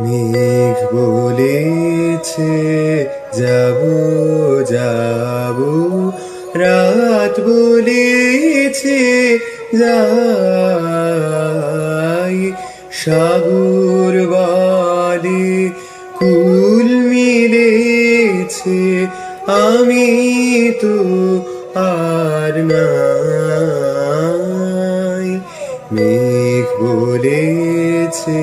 মেঘ বলেছে, যাব যাব। রাত বলেছে, যাই। সাগর বলে কুল মিলেছে, আমি তো আর নাই। মেঘ বলেছে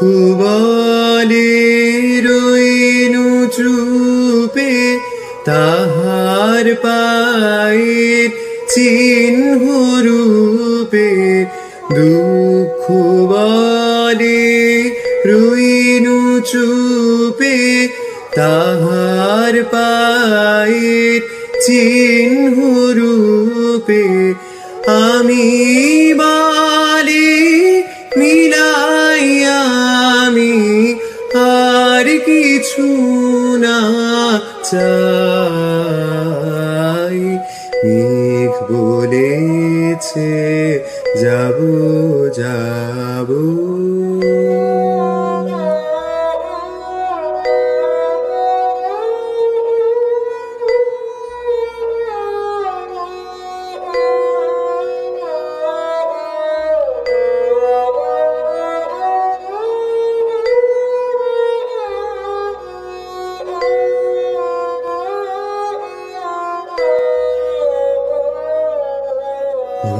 দুঃখ বলে রইনু চুপে তাহার পায়ের চিহ্ন রূপে দুঃখ বলে রইনু চুপে তাহার পায়ের চিহ্ন রূপে আমি time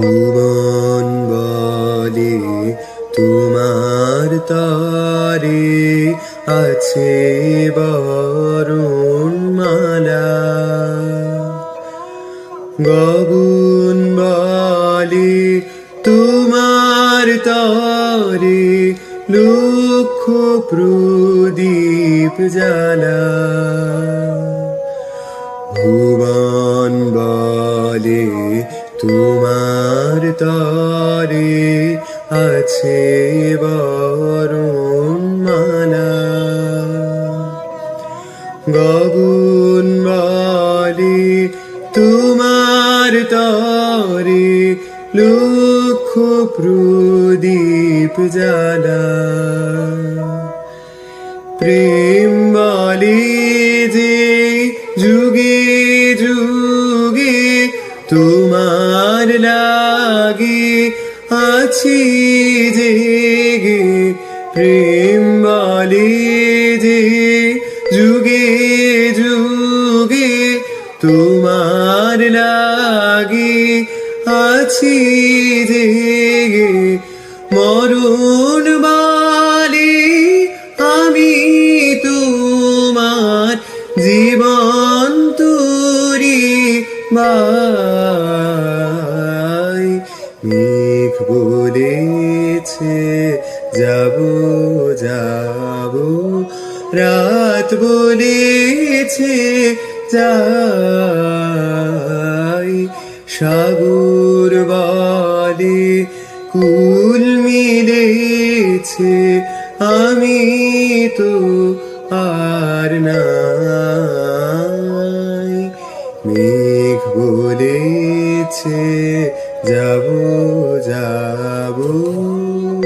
ভুবন বলে, তোমার তরে আছে বরুণ মালা। গগুন বলে, তোমার তরে লক্ষ প্রদীপ জ্বালা। ভুবন বলে, তোমার তরে আছে বরুণ মালা। গগুন বলে তোমার তরে লক্ষ প্রদীপ জ্বালা। প্রেম বলে যে যুগে যুগে তোমার আছি জেগে প্রেম বলে যুগে যুগে তোমার লাগে আছি জেগে মরুন বালি বলেছে যাব যাব। রাত বলেছে, যাই। সাগর বলে কুল মিলেছে, আমি তো আর নাই। মেঘ বলেছে 자부 자부.